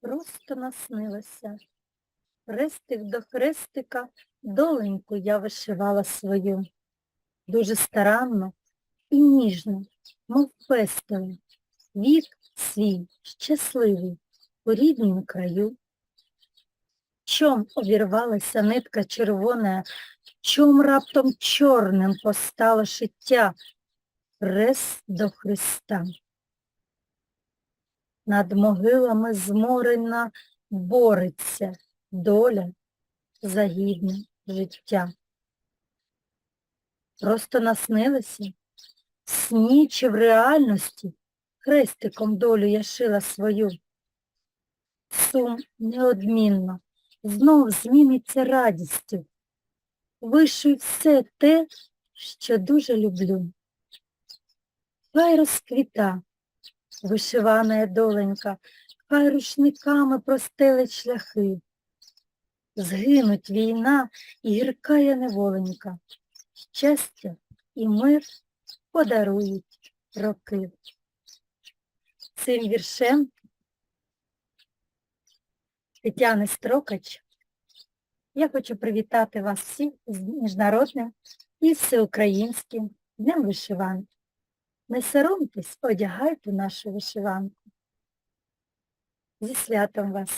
просто наснилося. Хрестик до хрестика доленьку я вишивала свою. Дуже старанно і ніжно, мов пестою. Вік свій щасливий у ріднім краю. Чом обірвалася нитка червона, чом раптом чорним постало шиття, Хрест до Христа. Над могилами зморена бореться доля за гідне життя. Просто наснилося, сні чи в реальності хрестиком долю я шила свою. Сум неодмінно знов зміниться радістю. Вишив все те, що дуже люблю. Хай розквіта вишивана доленька, хай рушниками простелить шляхи. Згинуть війна і гіркая неволенька, щастя і мир подарують роки. Цим віршем Тетяни Строкач я хочу привітати вас всіх з міжнародним і всеукраїнським Днем вишиванки. Не соромтесь, одягайте нашу вишиванку. Зі святом вас!